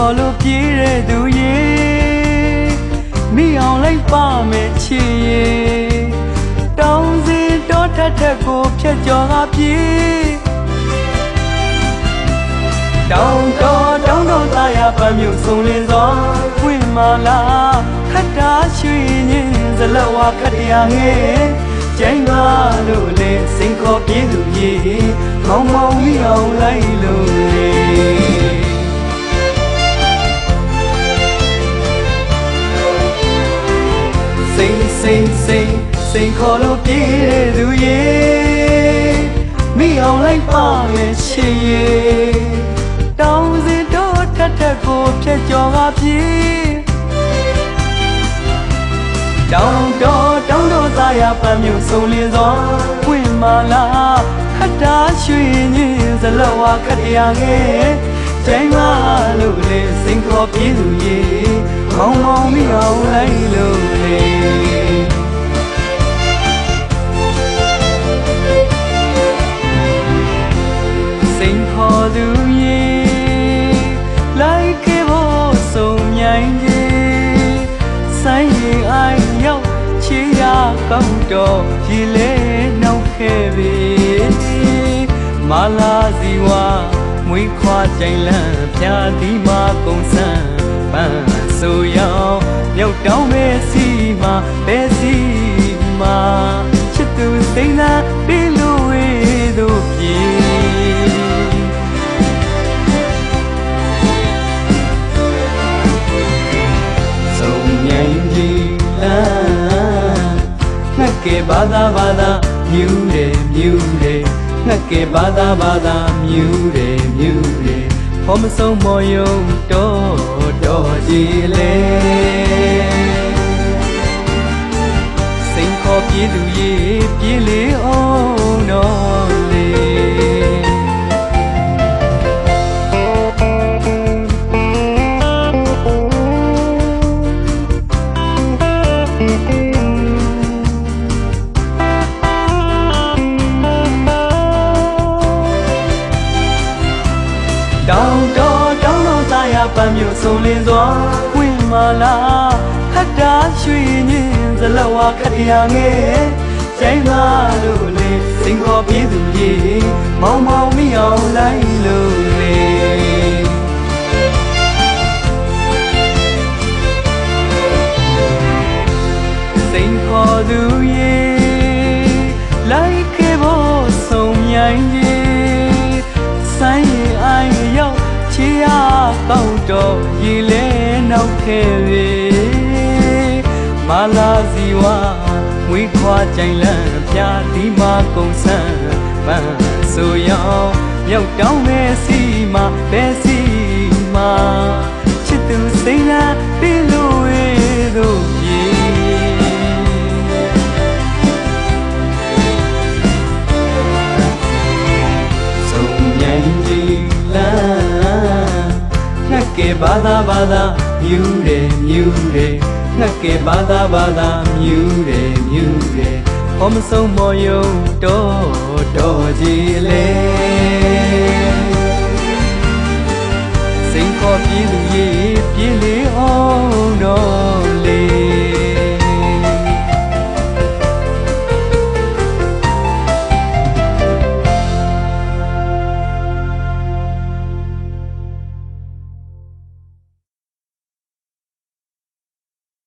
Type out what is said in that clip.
ခေါ်လို့ပြေးတဲ့သူရေမိအောင်လိုက်ပါမယ်ချစ်ရေတောင်းစင်တော့ထက်ထက်ကိုဖြတ်ကျော်ကပြေးတောင်းတော့တောင်းတော့သားရပမျိုးဆုံးလင်းစွာဝင်မလာခတ်တာရွှေညင်းဇလဝခတ်ရငယ်ကျိုင်းကားလို့လေစိန်ခေါ်ပြေးသူရေမောင်မောင်မိအောင်လိုက်လို့လေ န်စိန်ခေါ်လို့ပြေးတဲ့သူရေမိအောင်လိုက်ပါရဲ့ချစ်ရေတောင်းစင်တော့ထက်ထက်ကိုဖြတ်ကျော်ကပြေးတောင်းတော့တောင်းတော့သားရပန်းမျိုးဆုံးလင်းစွာဝင်မလာခတ်တာရွှေညင်းဇလဝခတ်ရငယ်ကျိုင်းမလို့လေစိန်ခေါ်ပြေးသူရေမောင်မောင်မိအောင်လိုက်လို့ လေစိန်ခေါ်သူရေလိုက်ခဲ့ဖို့စုံမြိုင်ကြီးဆိုင်ရင်အိုင်ရောက်ချီရကောင်းတော့ရေလဲနှောက်ခဲ့ပြီမလာစီဝါမွေးခွာကြိုင်လန့်ဖြာဒီမာကုံဆန်းပန်းဆို က်ကဲဘာသာဘာသာမြူတယ်မြူတယ်ငှက်ကဲဘာသာဘာသာမြူတယ်မြူတယ်ဖော်မဆုံးမော်ယုံတော်တော်ကြီးလေစိန်ခေါ်ပြေးသူရေပြေးလေ ပန်းမျိုးဆုံးလင်းစွာဝင်မလာခတ်တာရွှေညင်းဇလဝခတ်ရငယ်ကျိုင်းလာလို့လေစင်ခေါ်ပြေးသူရေမောင်မောင်မိအောင်လိုက်လို့လေစိန်ခေါ်သူရေလိုက်ခဲ့ဖို့ဆုံးမြိုင်ကြီးဆိုင်ရင်အိုင်ရောက်ချီရ ကောက်တော့ရေလဲနောက်ခဲ့ပြီမလာစီဝါဝေးခွာကြိုင်လန့်ပြာဒီမာကုံဆန်းပန်းဆိုရောက်မြောက်တောင်းမဲစီမှာပဲစီမှာချစ်သူစိမ့်လာပြီးလို့ သာဘာသာမြူတယ်မြူတယ်ငှက်ကဲဘာသာဘာသာမြူတယ်မြူတယ်ဟောမဆုံးမော်ယုံတော်တော်ကြီးလေ